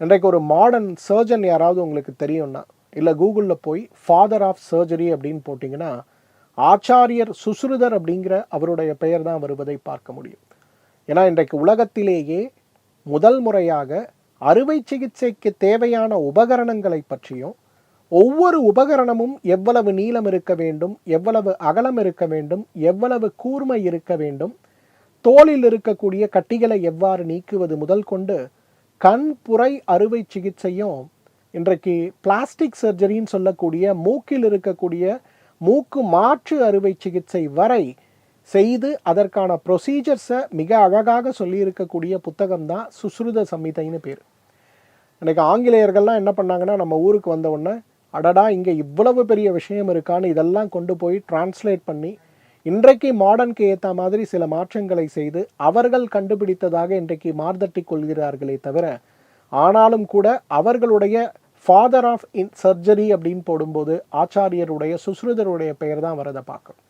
இன்றைக்கு ஒரு modern surgeon யாராவது உங்களுக்கு தெரியும்னா இல்லை கூகுளில் போய் ஃபாதர் ஆஃப் சர்ஜரி அப்படின்னு போட்டிங்கன்னா ஆச்சாரியர் சுஸ்ருதர் அப்படிங்கிற அவருடைய பெயர் தான் வருவதை பார்க்க முடியும். ஏன்னா இன்றைக்கு உலகத்திலேயே முதல் முறையாக அறுவை சிகிச்சைக்கு தேவையான உபகரணங்களை பற்றியும் ஒவ்வொரு உபகரணமும் எவ்வளவு நீளம் இருக்க வேண்டும் எவ்வளவு அகலம் இருக்க வேண்டும் எவ்வளவு கூர்மை இருக்க வேண்டும் தோலில் இருக்கக்கூடிய கட்டிகளை எவ்வாறு நீக்குவது முதல் கொண்டு கண் புரை அறுவை சிகிச்சையும் இன்றைக்கு பிளாஸ்டிக் சர்ஜரின்னு சொல்லக்கூடிய மூக்கில் இருக்கக்கூடிய மூக்கு மாற்று அறுவை சிகிச்சை வரை செய்து அதற்கான ப்ரொசீஜர்ஸை மிக அழகாக சொல்லியிருக்கக்கூடிய புத்தகம் தான் சுஸ்ருத சமிதைன்னு பேர். இன்றைக்கு ஆங்கிலேயர்கள்லாம் என்ன பண்ணாங்கன்னா நம்ம ஊருக்கு வந்த உடனே அடடா இங்கே இவ்வளவு பெரிய விஷயம் இருக்கான்னு இதெல்லாம் கொண்டு போய் டிரான்ஸ்லேட் பண்ணி இன்றைக்கு மாடர்னுக்கு ஏற்ற மாதிரி சில மாற்றங்களை செய்து அவர்கள் கண்டுபிடித்ததாக இன்றைக்கு மார்தட்டி கொள்கிறார்களே தவிர ஆனாலும் கூட அவர்களுடைய ஃபாதர் ஆஃப் இன் சர்ஜரி அப்படின்னு போடும்போது ஆச்சாரியருடைய சுஸ்ருதருடைய பெயர் தான் வரதை பார்க்கணும்